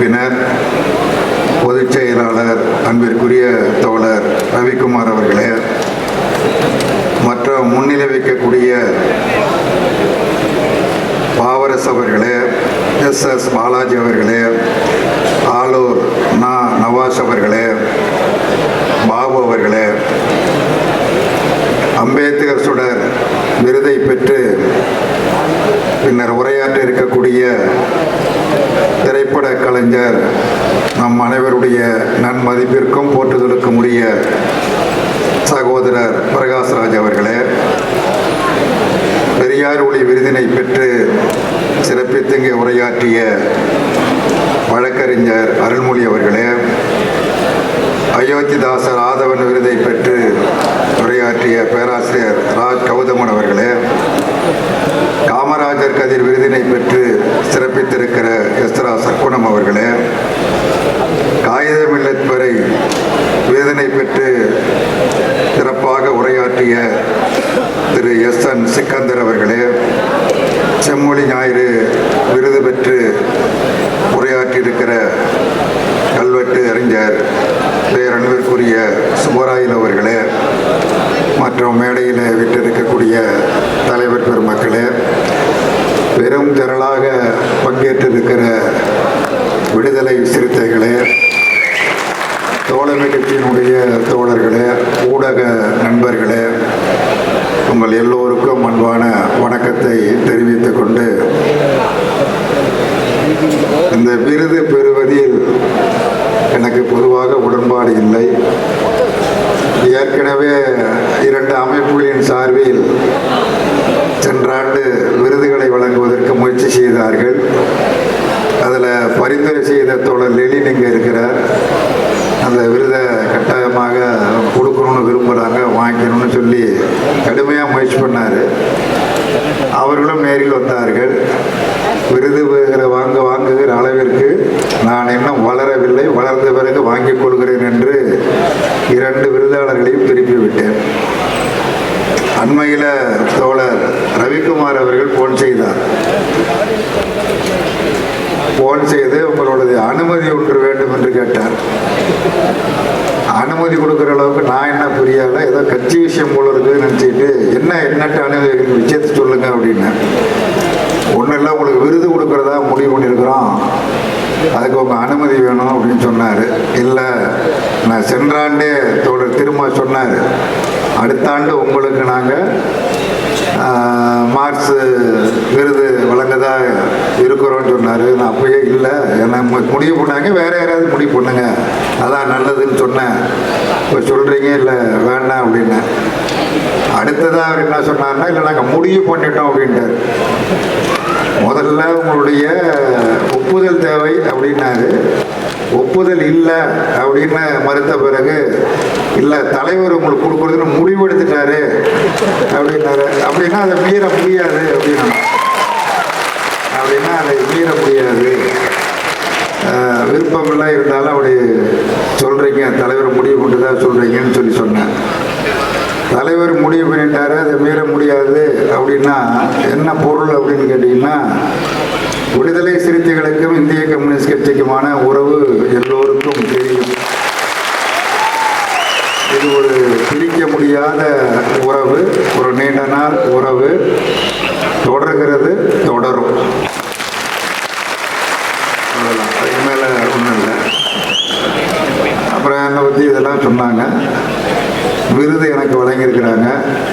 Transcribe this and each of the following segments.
உறுப்பினர் பொதுச் செயலாளர் அன்பிற்குரிய தோழர் ரவிக்குமார் அவர்களே மற்ற முன்னிலை வைக்கக்கூடிய பாவரஸ் அவர்களே எஸ். எஸ். பாலாஜி அவர்களே ஆலூர் நா. நவாஸ் அவர்களே பாபு அவர்களே அம்பேத்கர் சுடர் விருதை பெற்று பின்னர் உரையாற்ற இருக்கக்கூடிய திரைப்பட கலைஞர் நம் அனைவருடைய நன்மதிப்பிற்கும் போற்றுதலுக்கும் உரிய சகோதரர் பிரகாஷ்ராஜ் அவர்களே பெரியார் ஒளி விருதினை பெற்று சிறப்பித்துங்கே உரையாற்றிய வழக்கறிஞர் அருள்மொழி அவர்களே அயோத்திதாசர் ஆதவன் விருதை பெற்று உரையாற்றிய பேராசிரியர் ராஜ் கௌதமன் அவர்களே காமராஜர் கதிர் விருதினை பெற்று சிறப்பித்திருக்கிற எஸ்ரா சர்க்குணம் அவர்களே காகித வரை விருதினை பெற்று சிறப்பாக உரையாற்றிய திரு எஸ் என் சிக்கந்தர் அவர்களே செம்மொழி ஞாயிறு விருது பெற்று உரையாற்றியிருக்கிற கல்வெட்டு அறிஞர் பேரன்பிற்குரிய சுப்பராயல் அவர்களே மற்றும் மேடையில் விட்டிருக்கக்கூடிய தலைவர் பெருமக்களே பெரும் திரளாக பங்கேற்றிருக்கிற விடுதலை சிறுத்தைகளே தோழமை கட்சியினுடைய தோழர்களே ஊடக நண்பர்களே உங்கள் எல்லோருக்கும் அன்பான வணக்கத்தை தெரிவித்துக் கொண்டு இந்த விருது பெறுவதில் எனக்கு பொதுவாக உடன்பாடு இல்லை. ஏற்கனவே இரண்டு அமைப்புகளின் சார்பில் சென்ற ஆண்டு விருது முயற்சி செய்தார்கள். அதில் பரிந்துரை செய்த தோழர் லெலின் இங்கே இருக்கிறார். அந்த விருதை கட்டாயமாக கொடுக்கணும்னு விரும்புகிறாங்க வாங்கிக்கணும்னு சொல்லி கடுமையாக முயற்சி பண்ணார். அவர்களும் நேரில் வந்தார்கள். விருது வாங்க வாங்குகிற அளவிற்கு நான் இன்னும் வளரவில்லை. வளர்ந்த பிறகு வாங்கிக் கொள்கிறேன் என்று இரண்டு விருதாளர்களையும் திருப்பிவிட்டேன். அண்மையில் தோழர் ரவிக்குமார் அவர்கள் போன் செய்தார். போன் செய்து உங்களோடது அனுமதி ஒன்று வேண்டும் என்று கேட்டார். அனுமதி கொடுக்குற அளவுக்கு நான் என்ன புரியல ஏதோ கட்சி விஷயம் போல இருக்குன்னு நினச்சிட்டு என்ன என்னட்டு அனுமதி விஷயத்தை சொல்லுங்க அப்படின்னு ஒன்றும் இல்லை உங்களுக்கு விருது கொடுக்குறதா முடிவு பண்ணியிருக்கிறோம். அதுக்கு உங்கள் அனுமதி வேணும் அப்படின்னு சொன்னார். இல்லை நான் சென்றாண்டே தோழர் திரும்ப சொன்னார். அடுத்த ஆண்டு உங்களுக்கு நாங்கள் மார்க்ஸ் விருது வழங்கதா இருக்கிறோன்னு சொன்னார். நான் அப்பயே இல்லை. என்ன முடிவு பண்ணாங்க. வேற யாராவது முடிவு பண்ணுங்க. அதான் நல்லதுன்னு சொன்னேன். இப்போ சொல்கிறீங்க இல்லை வேண்டாம் அப்படின்னேன். அடுத்ததாக அவர் என்ன சொன்னார்னா இல்லை நாங்கள் முடிவு பண்ணிட்டோம் அப்படின்ட்டார். முதல்ல உங்களுடைய ஒப்புதல் தேவை அப்படின்னாரு. ஒப்புதல் இல்லை அப்படின்னு மறுத்த பிறகு இல்லை தலைவர் உங்களுக்கு கொடுக்குறதுன்னு முடிவெடுத்துட்டாரு அப்படின்னாரு. அப்படின்னா அதை மீற முடியாது அப்படின்னா. அப்படின்னா அதை மீற முடியாது. விருப்பமெல்லாம் இருந்தாலும் அப்படி சொல்கிறீங்க தலைவர் முடிவு கொண்டு தான் சொல்கிறீங்கன்னு சொல்லி சொன்னேன் தலைவர் முடிவு பண்ணிட்டாரு அதை மீற முடியாது அப்படின்னா என்ன பொருள் அப்படின்னு கேட்டிங்கன்னா விடுதலை சிறுத்தைகளுக்கும் இந்திய கம்யூனிஸ்ட் கட்சிக்குமான உறவு எல்லோருக்கும் தெரியும். இது ஒரு பிரிக்க முடியாத உறவு ஒரு நீண்ட நாள் உறவு. தொடர்கிறது தொடரும். அவ்வளவுதான். அதுக்கு மேலே ஒன்றும் இல்லை. அப்புறம் என்னை பற்றி இதெல்லாம் சொன்னாங்க. விருது எனக்கு வழங்கியிருக்கிறாங்க.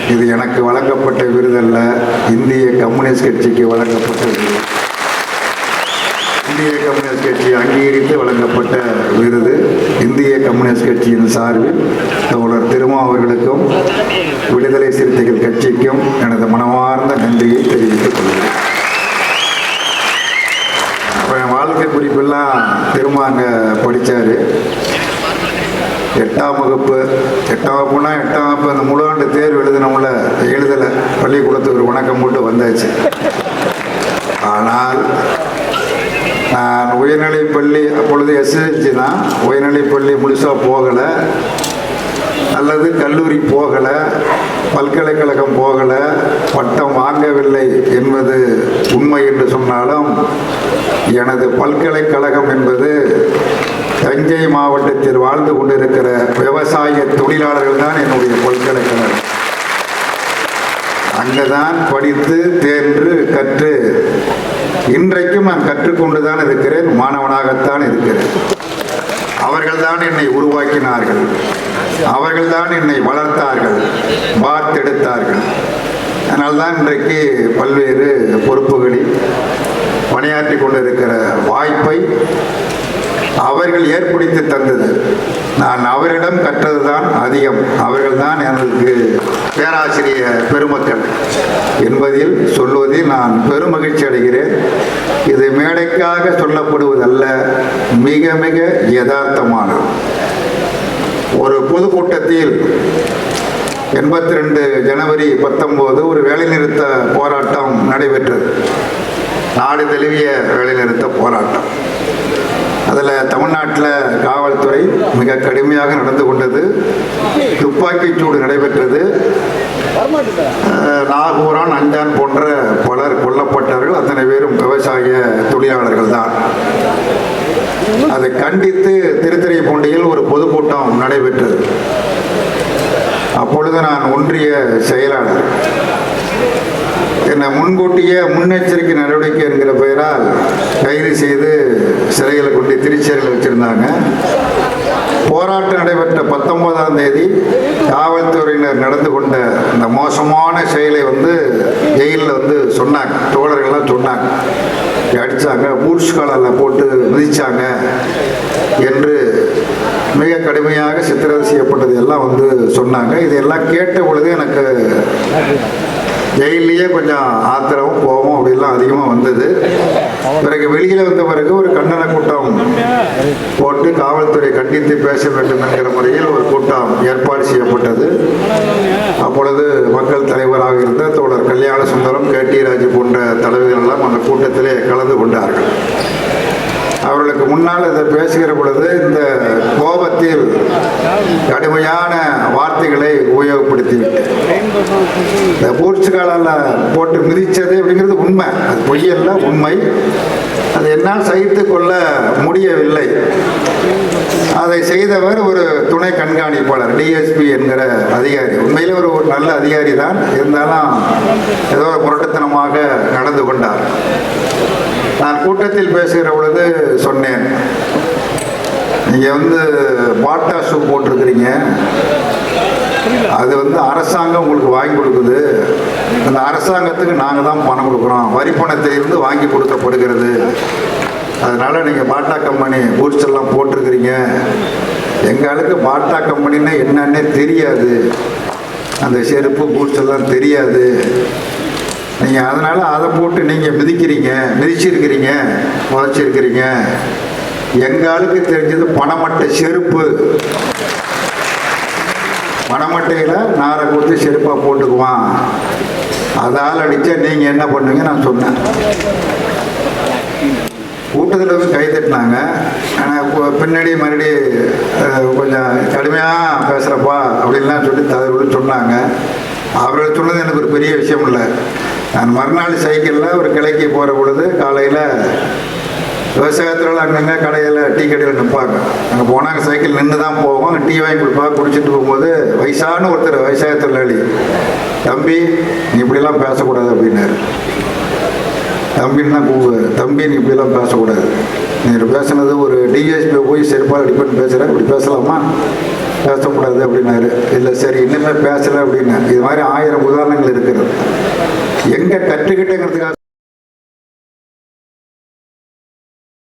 இது எனக்கு வழங்கப்பட்ட விருதல்ல. இந்திய கம்யூனிஸ்ட் கட்சிக்கு வழங்கப்பட்ட விருது. கட்சி அங்கீகரித்து வழங்கப்பட்ட விருது இந்திய கம்யூனிஸ்ட் கட்சியின் சார்பில் தோழர் திருமா அவர்களுக்கும் விடுதலை சிறுத்தைகள் கட்சிக்கும் எனது மனமார்ந்த நன்றியை தெரிவித்துக் கொள்கிறேன். அப்புறம் என் வாழ்க்கை குறிப்பெல்லாம் திரும்ப அங்கே படித்தார் எட்டாம் வகுப்பு எட்டாம் வகுப்புனா எட்டாம் வகுப்பு அந்த முழு ஆண்டு தேர்வு எழுதினோம்ல எழுதலை. பள்ளிக்கூடத்துக்கு ஒரு வணக்கம் போட்டு வந்தாச்சு. ஆனால் நான் உயர்நிலைப் பள்ளி அப்பொழுது எஸ்எஸ்சி தான். உயர்நிலைப் பள்ளி முழுசாக போகலை. அல்லது கல்லூரி போகலை. பல்கலைக்கழகம் போகலை. பட்டம் வாங்கவில்லை என்பது உண்மை என்று சொன்னாலும் எனது பல்கலைக்கழகம் என்பது தஞ்சை மாவட்டத்தில் வாழ்ந்து கொண்டிருக்கிற விவசாய தொழிலாளர்கள் தான் என்னுடைய பல்கலைக்கழகம். அங்கே தான் படித்து தேர்ந்து கற்று இன்றைக்கும் நான் கற்றுக்கொண்டுதான் இருக்கிறேன் மாணவனாகத்தான் இருக்கிறேன். அவர்கள்தான் என்னை உருவாக்கினார்கள். அவர்கள்தான் என்னை வளர்த்தார்கள் வார்த்தெடுத்தார்கள். அதனால்தான் இன்றைக்கு பல்வேறு பொறுப்புகளில் பணியாற்றி கொண்டிருக்கிற வாய்ப்பை அவர்கள் ஏற்படுத்தி தந்தது. நான் அவரிடம் கற்றதுதான் அதிகம். அவர்கள்தான் எனக்கு பேராசிரிய பெருமக்கள் என்பதில் சொல்வதில் நான் பெருமகிழ்ச்சி அடைகிறேன். இது மேடைக்காக சொல்லப்படுவதல்ல மிக மிக யதார்த்தமானது ஒரு பொதுக்கூட்டத்தில் எண்பத்தி ரெண்டு ஜனவரி பத்தொம்போது ஒரு வேலைநிறுத்த போராட்டம் நடைபெற்றது. நாடு தழுவிய வேலைநிறுத்த போராட்டம். அதில் தமிழ்நாட்டில் காவல்துறை மிக கடுமையாக நடந்து கொண்டது. துப்பாக்கிச் சூடு நடைபெற்றது. நாகூரான் அஞ்சான் போன்ற பலர் கொல்லப்பட்டார்கள் அத்தனை பேரும் விவசாய தொழிலாளர்கள் தான். அதை கண்டித்து திருத்துறைப்பூண்டியில் ஒரு பொதுக்கூட்டம் நடைபெற்றது. அப்பொழுது நான் ஒன்றிய செயலாளர். முன்கூட்டியே முன்னெச்சரிக்கை நடவடிக்கை என்கிற பெயரால் கைது செய்து சிறையில் கொண்டு திருச்சியில் வச்சுருந்தாங்க. போராட்டம் நடைபெற்ற பத்தொன்பதாம் தேதி காவல்துறையினர் நடந்து கொண்ட இந்த மோசமான செயலை வந்து ஜெயிலில் வந்து சொன்னாங்க. தோழர்கள்லாம் சொன்னாங்க. அடித்தாங்க பூட்ஸ் போட்டு மிதித்தாங்க என்று மிக கடுமையாக சித்திரவதை செய்யப்பட்டது எல்லாம் வந்து சொன்னாங்க. இதெல்லாம் கேட்ட பொழுது எனக்கு ஜெயிலேயே கொஞ்சம் ஆத்திரம் கோபம் அப்படிலாம் அதிகமாக வந்தது. பிறகு வெளியில் வந்த பிறகு ஒரு கண்டன கூட்டம் போட்டு காவல்துறை கண்டித்து பேச வேண்டும் என்கிற முறையில் ஒரு கூட்டம் ஏற்பாடு செய்யப்பட்டது. அப்பொழுது மக்கள் தலைவராக இருந்த தோழர் கல்யாண சுந்தரம் கே டி ராஜு போன்ற தலைவர்கள் எல்லாம் அந்த கூட்டத்திலே கலந்து கொண்டார்கள். அவர்களுக்கு முன்னால் இதை பேசுகிற பொழுது இந்த கோபத்தில் கடுமையான வார்த்தைகளை உபயோகப்படுத்தி இந்த போர்ச்சுகாலால் போட்டு மிதித்தது அப்படிங்கிறது உண்மை. அது பொய்யல்ல உண்மை. அது என்னால் சகித்து கொள்ள முடியவில்லை. அதை செய்தவர் ஒரு துணை கண்காணிப்பாளர் டிஎஸ்பி என்கிற அதிகாரி. உண்மையில் ஒரு ஒரு நல்ல அதிகாரி தான் இருந்தாலும் ஏதோ ஒரு நடந்து கொண்டார். நான் கூட்டத்தில் பேசுகிற பொழுது சொன்னேன். நீங்கள் வந்து பாட்டா ஷூ போட்டிருக்கிறீங்க. அது வந்து அரசாங்கம் உங்களுக்கு வாங்கி கொடுக்குது. அந்த அரசாங்கத்துக்கு நாங்கள் தான் பணம் கொடுக்குறோம். வரி பணத்திலிருந்து வாங்கி கொடுக்கப்படுகிறது. அதனால் நீங்கள் பாட்டா கம்பெனி பூட்ஸ் எல்லாம் போட்டிருக்கிறீங்க. எங்களுக்கு பாட்டா கம்பெனின்னா என்னன்னே தெரியாது. அந்த செருப்பு பூட்ஸ் எல்லாம் தெரியாது. நீங்கள் அதனால் அதை போட்டு நீங்கள் மிதிக்கிறீங்க மிதிச்சிருக்கிறீங்க புதைச்சிருக்கிறீங்க எங்கள் ஆளுக்கு தெரிஞ்சது பணமட்டை செருப்பு. பணமட்டையில் நாரை கொடுத்து செருப்பாக போட்டுக்குவான். அதால் அடித்தா நீங்கள் என்ன பண்ணுவீங்க? நான் சொன்னேன். கூட்டத்தில் வந்து கை தட்டினாங்க. ஆனால் பின்னாடி மறுபடி கொஞ்சம் கடுமையாக பேசுகிறப்பா அப்படின்லாம் சொல்லி தவறு சொன்னாங்க. அவர்கள் சொன்னது எனக்கு ஒரு பெரிய விஷயம் இல்லை. நான் மறுநாள் சைக்கிளில் ஒரு கிளைக்கு போகிற பொழுது காலையில் விவசாயத்தில் அங்கங்கே கடையில் டீ கடையில் நிற்பாங்க அங்கே போனாங்க சைக்கிள் நின்று தான் போவோம் டீ வாங்கி கொடுப்பா குடிச்சிட்டு போகும்போது வயசான ஒருத்தர் விவசாய தொழிலாளி தம்பி நீ இப்படிலாம் பேசக்கூடாது அப்படின்னாரு. தம்பின்னு தான் கூப்பிடுவார் தம்பி நீ இப்படிலாம் பேசக்கூடாது. நீ பேசுனது ஒரு டிஎஸ்பி போய் செருப்பால் அடிப்பேன்னு பேசுகிறேன் இப்படி பேசலாமா? பேசக்கூடாது அப்படின்னாரு. இல்லை சரி இன்னுமே பேசலை அப்படின்னா இது மாதிரி ஆயிரம் உதாரணங்கள் இருக்கிறது. எங்கே கற்றுக்கிட்டேங்கிறதுக்காக